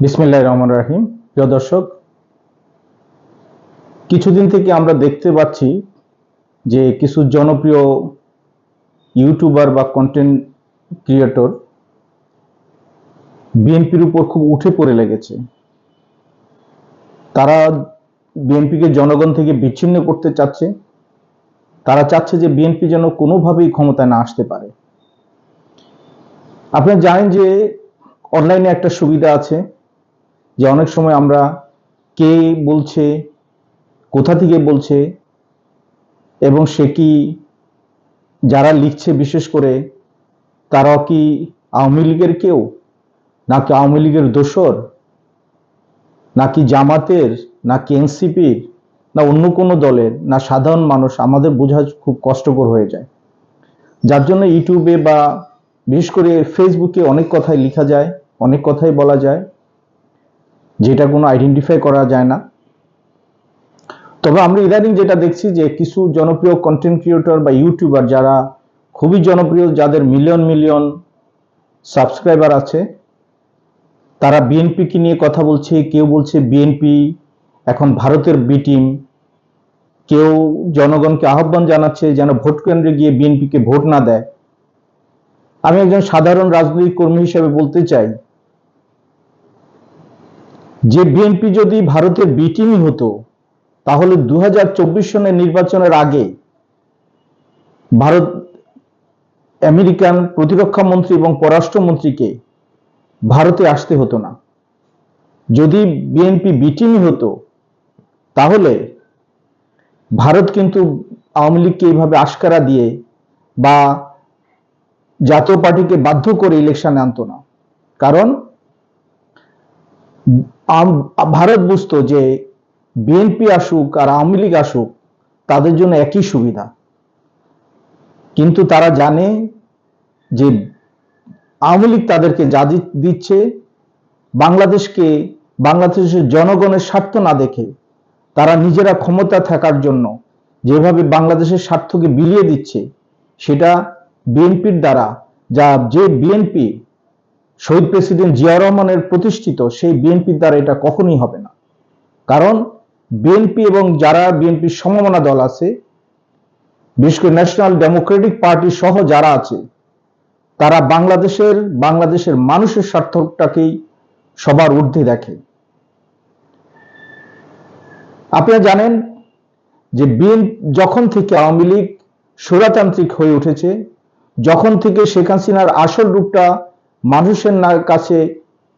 বিসমিল্লাহ রহমান রাহিম। প্রিয় দর্শক, কিছুদিন থেকে আমরা দেখতে পাচ্ছি যে কিছু জনপ্রিয় ইউটিউবার বা কন্টেন্ট ক্রিয়েটর বিএনপির উপর খুব উঠে পড়ে লেগেছে। তারা বিএনপিকে জনগণ থেকে বিচ্ছিন্ন করতে চাচ্ছে। তারা চাচ্ছে যে বিএনপি যেন কোনোভাবেই ক্ষমতায় না আসতে পারে। আপনারা জানেন যে অনলাইনে একটা সুবিধা আছে। যে অনেক সময় আমরা কে বলছে, কোথা থেকে বলছে, এবং সে কি যারা লিখছে বিশেষ করে তারা কি আওয়ামী লীগের কেউ? নাকি আওয়ামী লীগের দোসর? নাকি জামাতের? নাকি এনসিপির? না অন্য কোনো দলের? না সাধারণ মানুষ? আমাদের বোঝা খুব কষ্টকর হয়ে যায়। যার জন্য ইউটিউবে বা বিশেষ করে ফেসবুকে অনেক কথাই লেখা যায়, অনেক কথাই বলা যায়। যেটা কোনো আইডেন্টিফাই করা যায় না। তবে আমরা ইদানিং যেটা দেখছি যে কিছু জনপ্রিয় কন্টেন্ট ক্রিয়েটর বা ইউটিউবার যারা খুবই জনপ্রিয়, যাদের মিলিয়ন মিলিয়ন সাবস্ক্রাইবার আছে, তারা বিএনপিকে নিয়ে কথা বলছে, কেউ বলছে বিএনপি এখন ভারতের বি টিম কেউ জনগণকে আহ্বান জানাচ্ছে যেন ভোট কেন্দ্রে গিয়ে বিএনপিকে ভোট না দেয়। আমি একজন সাধারণ রাজনৈতিক কর্মী হিসেবে বলতে চাই যে বিএনপি যদি ভারতের বি টিমই হতো, তাহলে দু সনের নির্বাচনের আগে ভারত আমেরিকান প্রতিরক্ষা মন্ত্রী এবং পররাষ্ট্রমন্ত্রীকে ভারতে আসতে হতো না। যদি বিএনপি বিটিমই হতো, তাহলে ভারত কিন্তু আওয়ামী লীগকে এইভাবে আশকারা দিয়ে বা জাতীয় পার্টিকে বাধ্য করে ইলেকশনে আনতো না। কারণ ভারত বুঝতো যে বিএনপি আসুক আর আওয়ামী লীগ আসুক, তাদের জন্য একই সুবিধা। কিন্তু তারা জানে যে আওয়ামী লীগ তাদেরকে যা দিচ্ছে, বাংলাদেশকে, বাংলাদেশের জনগণের স্বার্থ না দেখে, তারা নিজেরা ক্ষমতা থাকার জন্য যেভাবে বাংলাদেশের স্বার্থকে বিলিয়ে দিচ্ছে, সেটা বিএনপির দ্বারা, যা যে বিএনপি শহীদ প্রেসিডেন্ট জিয়া রহমানের প্রতিষ্ঠিত সেই বিএনপির দ্বারা এটা কখনোই হবে না। কারণ বিএনপি এবং যারা বিএনপির সমমনা দল আছে, বিশেষ করে ন্যাশনাল ডেমোক্রেটিক পার্টি সহ যারা আছে, তারা বাংলাদেশের বাংলাদেশের মানুষের স্বার্থটাকেই সবার ঊর্ধ্বে দেখে। আপনারা জানেন যে বিএন, যখন থেকে আওয়ামী লীগ স্বৈরতান্ত্রিক হয়ে উঠেছে, যখন থেকে শেখ হাসিনার আসল রূপটা মানুষের কাছে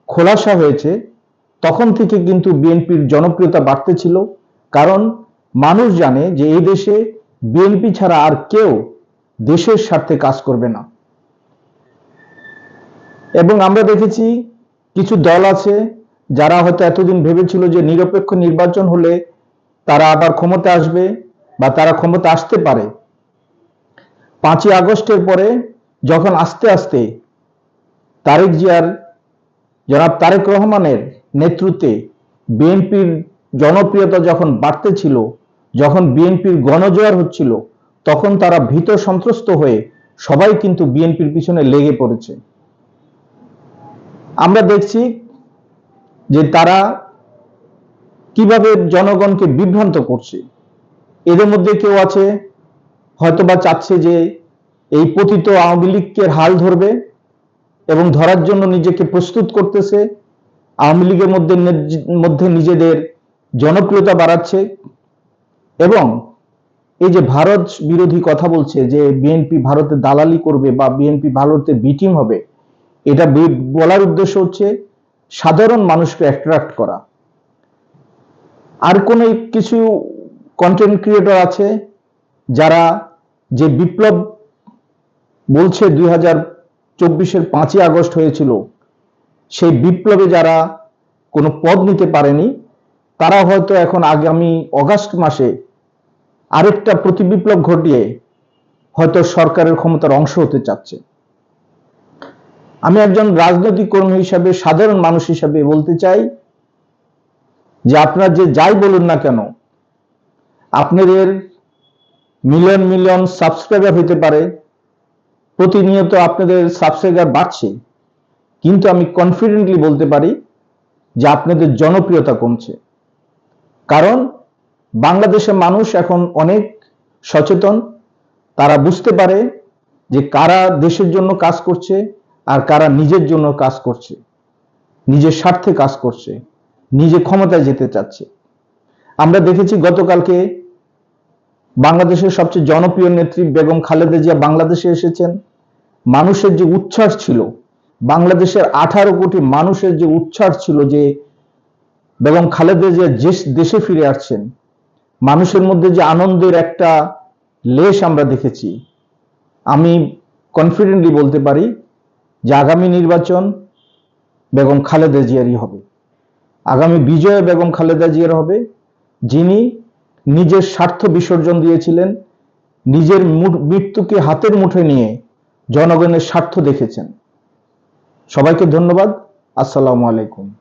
খোলাসা হয়েছে, তখন থেকে কিন্তু বিএনপির জনপ্রিয়তা বাড়তেছিল কারণ মানুষ জানে যে এই দেশে বিএনপি ছাড়া আর কেউ দেশের স্বার্থে কাজ করবে না। এবং আমরা দেখেছি কিছু দল আছে যারা হয়তো এতদিন ভেবেছিল যে নিরপেক্ষ নির্বাচন হলে তারা আবার ক্ষমতা আসবে বা তারা ক্ষমতা আসতে পারে। পাঁচই আগস্টের পরে যখন আস্তে আস্তে তারেক জিয়ার, জনাব তারেক রহমানের নেতৃত্বে বিএনপির জনপ্রিয়তা যখন বাড়তে ছিল, যখন বিএনপির গণজোয়ার হচ্ছিল, তখন তারা ভীত সন্ত্রস্ত হয়ে সবাই কিন্তু বিএনপির পিছনে লেগে পড়েছে। আমরা দেখছি যে তারা কীভাবে জনগণকে বিভ্রান্ত করছে। এদের মধ্যে কেউ আছে, হয়তোবা চাচ্ছে যে এই পতিত আওয়ামী লীগের হাল ধরবে এবং ধরার জন্য নিজেকে প্রস্তুত করতেছে। আওয়ামী লীগের মধ্যে মধ্যে নিজেদের জনপ্রিয়তা বাড়াচ্ছে এবং এই যে ভারত বিরোধী কথা বলছে যে বিএনপি ভারতে দালালি করবে বা বিএনপি ভারতে বিটিম হবে, এটা বলার উদ্দেশ্য হচ্ছে সাধারণ মানুষকে অ্যাট্রাক্ট করা। আর কোন কিছু কন্টেন্ট ক্রিয়েটর আছে যারা যে বিপ্লব বলছে দুই হাজার চব্বিশের পাঁচই আগস্ট হয়েছিল, সেই বিপ্লবে যারা কোনো পদ নিতে পারেনি, তারা হয়তো এখন আগামী অগাস্ট মাসে আরেকটা প্রতিবিপ্লব ঘটিয়ে হয়তো সরকারের ক্ষমতার অংশ হতে চাচ্ছে। আমি একজন রাজনৈতিক কর্মী হিসাবে, সাধারণ মানুষ হিসাবে বলতে চাই যে আপনারা যে যাই বলুন না কেন, আপনাদের মিলিয়ন মিলিয়ন সাবস্ক্রাইবার হতে পারে প্রতিনিয়ত আপনাদের সাবস্ক্রাইবার বাড়ছে, কিন্তু আমি কনফিডেন্টলি বলতে পারি যে আপনাদের জনপ্রিয়তা কমছে। কারণ বাংলাদেশের মানুষ এখন অনেক সচেতন, তারা বুঝতে পারে যে কারা দেশের জন্য কাজ করছে আর কারা নিজের জন্য কাজ করছে, নিজের স্বার্থে কাজ করছে, নিজে ক্ষমতায় যেতে চাচ্ছে। আমরা দেখেছি গতকালকে বাংলাদেশের সবচেয়ে জনপ্রিয় নেত্রী বেগম খালেদা জিয়া বাংলাদেশে এসেছেন। মানুষের যে উচ্ছ্বাস ছিল, বাংলাদেশের আঠারো কোটি মানুষের যে উচ্ছ্বাস ছিল যে বেগম খালেদা জিয়া যে- দেশে ফিরে আসছেন, মানুষের মধ্যে যে আনন্দের একটা লেশ আমরা দেখেছি। আমি কনফিডেন্টলি বলতে পারি যে আগামী নির্বাচন বেগম খালেদা জিয়ারই হবে। আগামী বিজয় বেগম খালেদা জিয়ার হবে। যিনি নিজের স্বার্থ বিসর্জন দিয়েছিলেন, নিজের মৃত্যুকে হাতের মুঠে নিয়ে জনগণের স্বার্থ দেখেছেন। সবাইকে ধন্যবাদ। আসসালামু আলাইকুম।